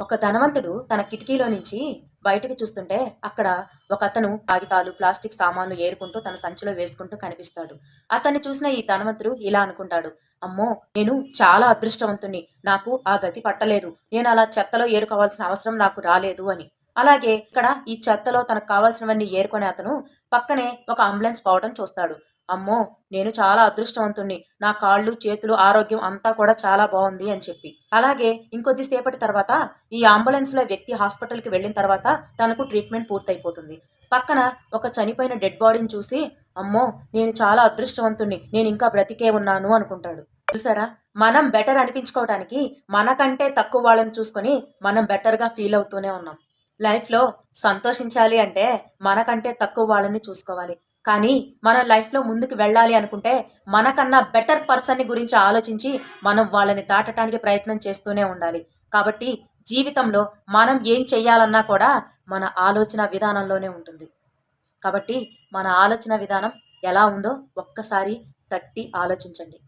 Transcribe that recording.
ఒక ధనవంతుడు తన కిటికీలో నుంచి బయటికి చూస్తుంటే అక్కడ ఒక అతను కాగితాలు ప్లాస్టిక్ సామాన్లు ఏరుకుంటూ తన సంచిలో వేసుకుంటూ కనిపిస్తాడు. అతన్ని చూసిన ఈ ధనవంతుడు ఇలా అనుకుంటాడు. అమ్మో నేను చాలా అదృష్టవంతుణ్ణి. నాకు ఆ గతి పట్టలేదు. నేను అలా చెత్తలో ఏరుకోవాల్సిన అవసరం నాకు రాలేదు అని. అలాగే ఇక్కడ ఈ చెత్తలో తనకు కావాల్సినవన్నీ ఏరుకునే అతను పక్కనే ఒక అంబులెన్స్ పోవడం చూస్తాడు. అమ్మో నేను చాలా అదృష్టవంతుణ్ణి. నా కాళ్ళు చేతులు ఆరోగ్యం అంతా కూడా చాలా బాగుంది అని చెప్పి. అలాగే ఇంకొద్దిసేపటి తర్వాత ఈ అంబులెన్స్లో వ్యక్తి హాస్పిటల్కి వెళ్ళిన తర్వాత తనకు ట్రీట్మెంట్ పూర్తయిపోతుంది. పక్కన ఒక చనిపోయిన డెడ్ బాడీని చూసి అమ్మో నేను చాలా అదృష్టవంతుణ్ణి. నేను ఇంకా బ్రతికే ఉన్నాను అనుకుంటాడు. చూసారా? మనం బెటర్ అనిపించుకోవడానికి మనకంటే తక్కువ వాళ్ళని చూసుకొని మనం బెటర్గా ఫీల్ అవుతూనే ఉన్నాం. లైఫ్లో సంతోషించాలి అంటే మనకంటే తక్కువ వాళ్ళని చూసుకోవాలి. కానీ మన లైఫ్లో ముందుకు వెళ్ళాలి అనుకుంటే మనకన్నా బెటర్ పర్సన్ని గురించి ఆలోచించి మనం వాళ్ళని దాటడానికి ప్రయత్నం చేస్తూనే ఉండాలి. కాబట్టి జీవితంలో మనం ఏం చెయ్యాలన్నా కూడా మన ఆలోచన విధానంలోనే ఉంటుంది. కాబట్టి మన ఆలోచన విధానం ఎలా ఉందో ఒక్కసారి తట్టి ఆలోచించండి.